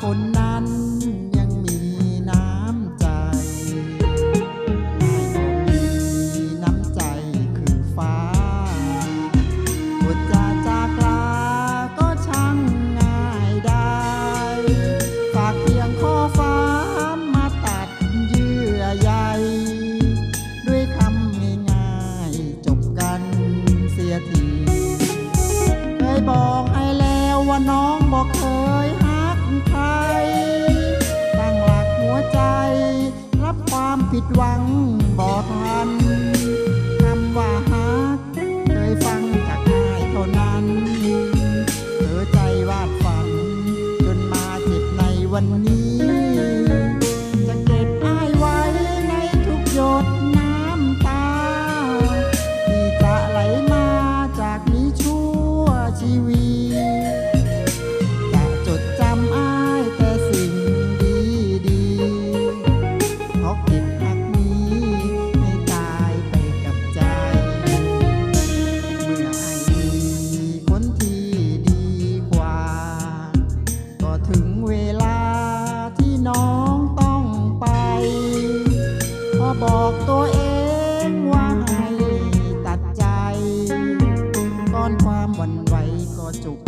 ฝนนั้นยังมีน้ำใจมีน้ำใจคือฟ้าบทจาจากลาก็ช่างง่ายได้ ฝากเพียงข้อฟ้ามาตัดเยื่อใยด้วยคำง่ายจบกันเสียที เคยบอกให้แล้วว่าน้องบอกเคย ไทยตั้งหลักหัวใจ รับความผิดหวังบ่ทัน งว่าให้ตัดใจ ก้อนความวั่นไหวก็จุก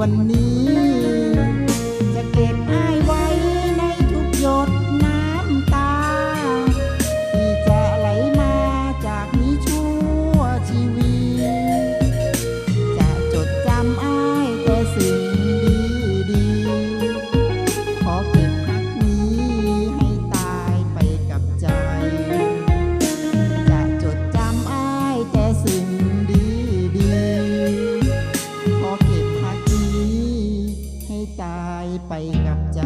วันนี้ ตายไปกับใจ